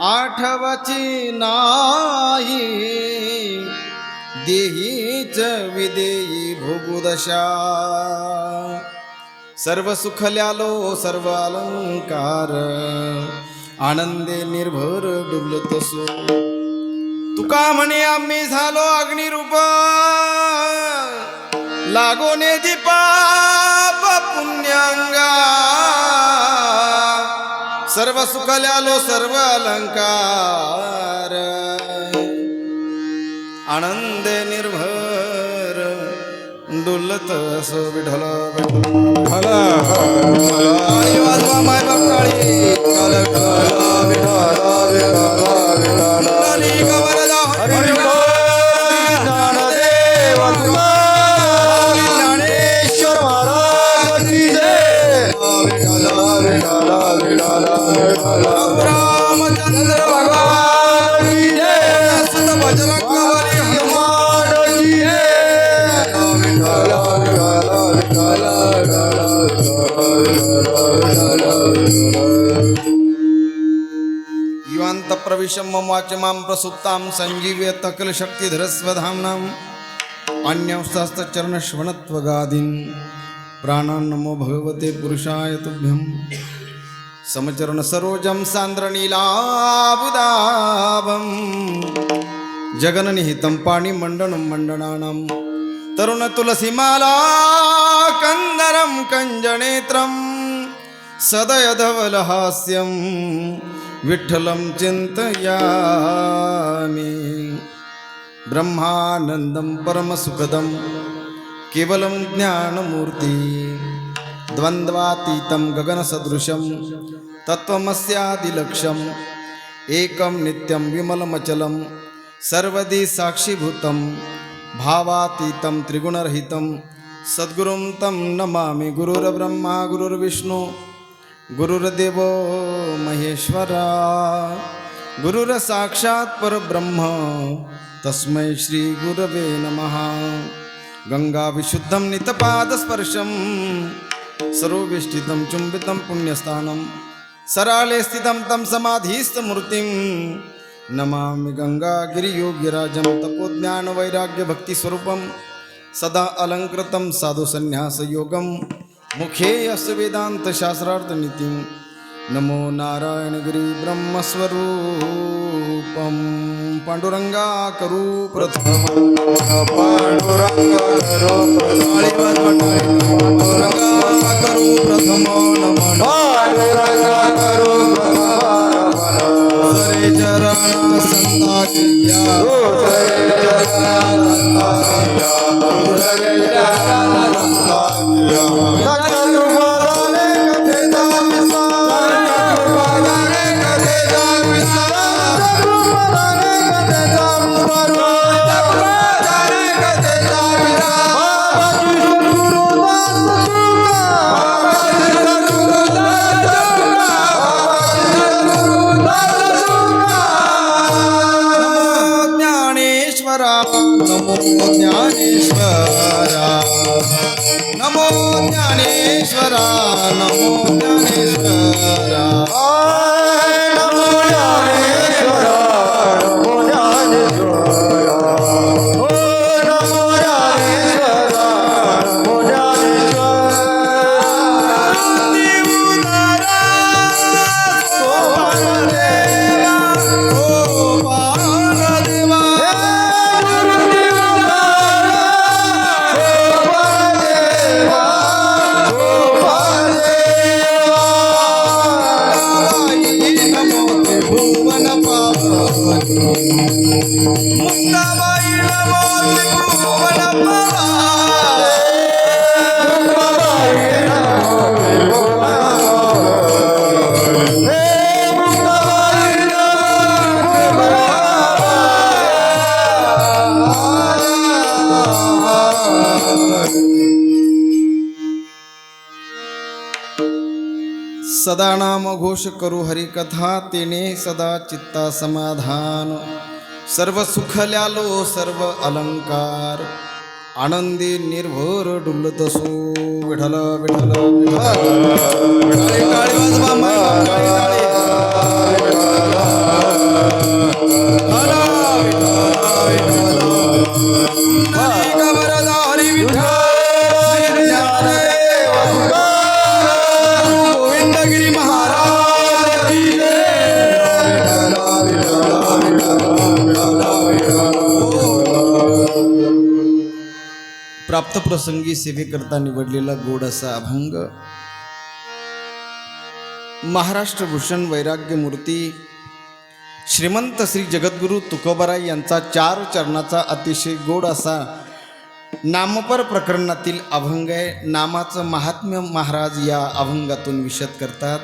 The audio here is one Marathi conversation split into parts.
आठवाची नाही. देहीच विदेही भोगुदशा. सर्व सुखल्यालो सर्व अलंकार. आनंदे निर्भर डुलत सो तुका म्हणे आम्ही झालो अग्निरूप. लागोने दीपा पुण्यांगा. सर्व सुखल्यालो सर्व अलंकार. आनंद निर्भर डुलत असो विठल विठ्ठल. आणि वाजवा माय बाप काळी युवांत प्रविशम मां वाचमां प्रसुप्तां संजीव्य तकल शक्तिधरस्वधाम्नाम् अन्यौस्तास्तचरणश्वणत्वगादीन् नमो भगवते पुरुषाय तुभ्यं। समचरण सान्द्रनीलाबुदाभं जगननिहितं पाणिमण्डनं मण्डनानां। तरुणतुलसीमाला कन्दरं कञ्जनेत्रं सदयधवलहास्यं विठ्ठलं चिन्तयामि। ब्रह्मानन्दं परमसुखदं केवलं ज्ञानमूर्ति द्वन्द्वातीतं गगनसदृशं तत्त्वमस्यादिलक्ष्यम् एकं नित्यं विमलमचलं सर्वदि साक्षीभूतं भावातीतं त्रिगुणरहितं। सद्गुरुं तं नमामि गुरुर्ब्रह्मा गुरुर्विष्णु। गुरुर्देव महेश्वरा गुरुरसाक्षात् परब्रह्म तस्मै श्रीगुरवे नमः. गङ्गाविशुद्धं नितपादस्पर्शं सर्वविष्टितं चुम्बितं पुण्यस्थानं सराले स्थितं तं समाधिस्थमूर्तिं. नमामि गङ्गागिरियोगिराजं तपोज्ञानवैराग्यभक्तिस्वरूपं सदा अलङ्कृतं साधुसन्न्यासयोगं मुखे अस्य वेदान्तशास्त्रार्थनीतिं नमो नारायणगिरि ब्रह्मस्वरूपं पांडुरंगा करू प्रथम पाण्डुरङ्गा करू प्रथम चरण संता नमो ज्ञानेश्वरा सदा नाम घोष करू हरिकथा तेने सदा चित्ता समाधान सर्व सुखल्यालो सर्व अलंकार। आनंदी निर्भर डुलत सो विठल विठल विठल. प्राप्त प्रसंगी सेवेकरता निवडलेला गोड असा अभंग. महाराष्ट्र भूषण वैराग्य मूर्ती श्रीमंत श्री जगद्गुरु तुकोबराय यांचा चार चरणाचा अतिशय गोड असा नामपर प्रकरणातील अभंग आहे. नामाचं महात्म्य महाराज या अभंगातून विशद करतात.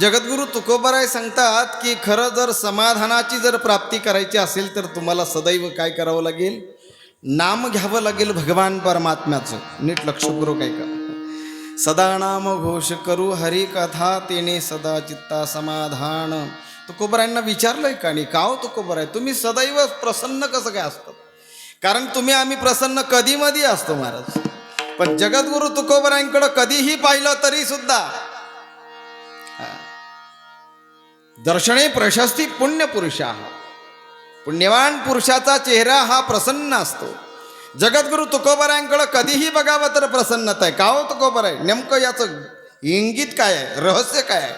जगद्गुरु तुकोबराय सांगतात की खरं जर समाधानाची जर प्राप्ती करायची असेल तर तुम्हाला सदैव काय करावं लागेल? नाम घ्यावं लागेल भगवान परमात्म्याचं. नीट लक्षपूर्वक ऐका सदा नाम घोष करू हरी कथा तेने सदा चित्ता समाधान. तुकोबरायांना विचारलंय का नाही काव हो तुकोबराय तुम्ही सदैव प्रसन्न कसं काय असतात कारण तुम्ही आम्ही प्रसन्न कधी मधी असतो महाराज. पण जगद्गुरु तुकोबरायांकडं कधीही पाहिलं तरी सुद्धा. दर्शने प्रशस्ती पुण्य आहात पुण्यवान पुरुषाचा चेहरा हा प्रसन्न असतो. जगद्गुरु तुकोबरायांकडं कधीही बघावं तर प्रसन्नता आहे. का हो तुकोबर आहे? नेमकं याचं इंगित काय आहे? रहस्य काय आहे?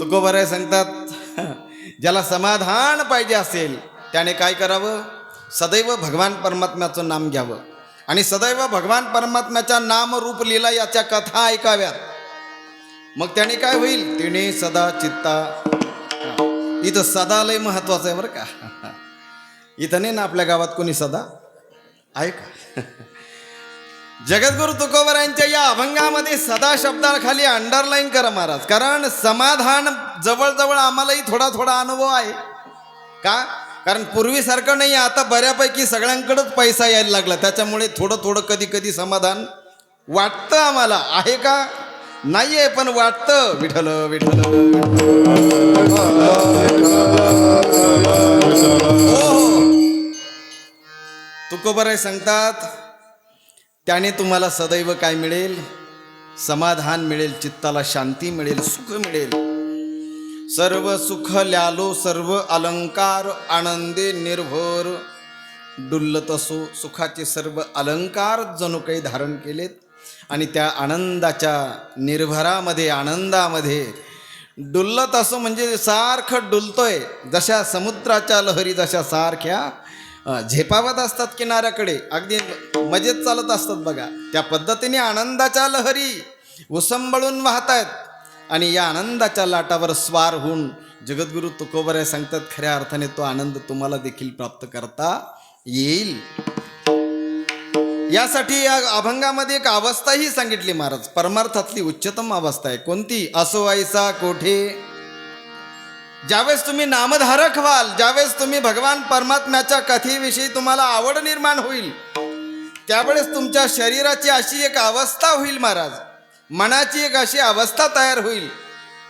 तुकोबराय सांगतात ज्याला समाधान पाहिजे असेल त्याने काय करावं? सदैव भगवान परमात्म्याचं नाम घ्यावं. आणि सदैव भगवान परमात्म्याच्या नामरूप लीला याच्या कथा ऐकाव्यात. मग त्याने काय होईल? तिने सदा चित्ता इथं सदा लय महत्वाचं आहे बरं का. इथं नाही ना आपल्या गावात कोणी सदा? आहे का जगद्गुरु तुकोबरायांच्या या अभंगामध्ये सदा शब्दाखाली अंडरलाईन करा महाराज. कारण समाधान जवळजवळ आम्हालाही थोडा थोडा अनुभव आहे. का? कारण पूर्वीसारखं नाही आता बऱ्यापैकी सगळ्यांकडंच पैसा यायला लागला. त्याच्यामुळे थोडं थोडं कधी कधी समाधान वाटतं आम्हाला. आहे का? नाही आहे पण वाटतं. विठल विठल हो, हो. तुकोबराय सांगतात त्याने तुम्हाला सदैव काय मिळेल? समाधान मिळेल चित्ताला शांती मिळेल सुख मिळेल. सर्व सुख ल्यालो सर्व अलंकार आनंदे निर्भर. डुल्लत असो सुखाचे सर्व अलंकार जणू काही धारण केलेत. आणि त्या आनंदाच्या निर्भरामध्ये आनंदामध्ये डुल्लत असो म्हणजे सारखं डुलतोय. जशा समुद्राच्या लहरी जशा सारख्या झेपावत असतात किनाऱ्याकडे. अगदी मजेत चालत असतात बघा. त्या पद्धतीने आनंदाच्या लहरी उसंबळून वाहत आहेत आणि या आनंदाच्या लाटावर स्वार होऊन जगद्गुरु तुकोबऱ्या सांगतात खऱ्या अर्थाने तो आनंद तुम्हाला देखील प्राप्त करता येईल. यासाठी या अभंगामध्ये एक अवस्थाही सांगितली महाराज. परमार्थातली उच्चतम अवस्था आहे. कोणती? असो ऐसा कोठे? ज्यावेळेस तुम्ही नामधारक व्हाल ज्यावेळेस तुम्ही भगवान परमात्म्याच्या कथेविषयी तुम्हाला आवड निर्माण होईल त्यावेळेस तुमच्या शरीराची अशी एक अवस्था होईल महाराज. मनाची एक अशी अवस्था तयार होईल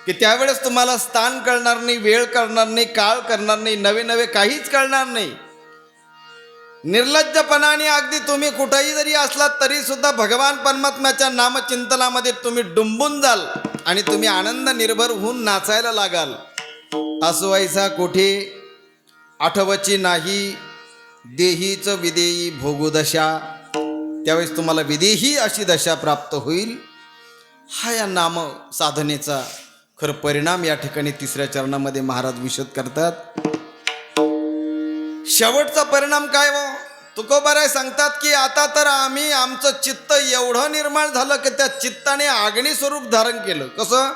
की त्यावेळेस तुम्हाला स्थान कळणार नाही वेळ करणार नाही काळ करणार नाही नवे नवे काहीच कळणार नाही. निर्लज्जपणाने अगदी तुम्ही कुठेही जरी असलात तरी सुद्धा भगवान परमात्म्याच्या नामचिंतनामध्ये तुम्ही डुंबून जाल आणि तुम्ही आनंद निर्भर होऊन नाचायला लागाल. असवायचा कोठे? आठवची नाही. देहीच विदेही भोगुदशा. त्यावेळेस तुम्हाला विदेही अशी दशा प्राप्त होईल. हा या नाम साधनेचा खरं परिणाम या ठिकाणी तिसऱ्या चरणामध्ये महाराज विशद करतात. शेवटचा परिणाम काय व तुकोबाराय सांगतात की आता तर आम्ही आमचं चित्त एवढं निर्माण झालं की त्या चित्ताने आग्नी स्वरूप धारण केलं. कसं?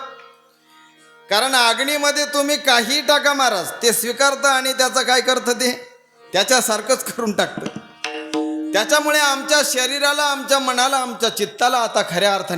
कारण अग्नीमध्ये तुम्ही काही टाका महाराज. ते स्वीकारतं आणि त्याचं काय करतं ते? त्याच्यासारखंच करून टाकतं. त्याच्यामुळे आमच्या शरीराला आमच्या मनाला आमच्या चित्ताला आता खऱ्या अर्थाने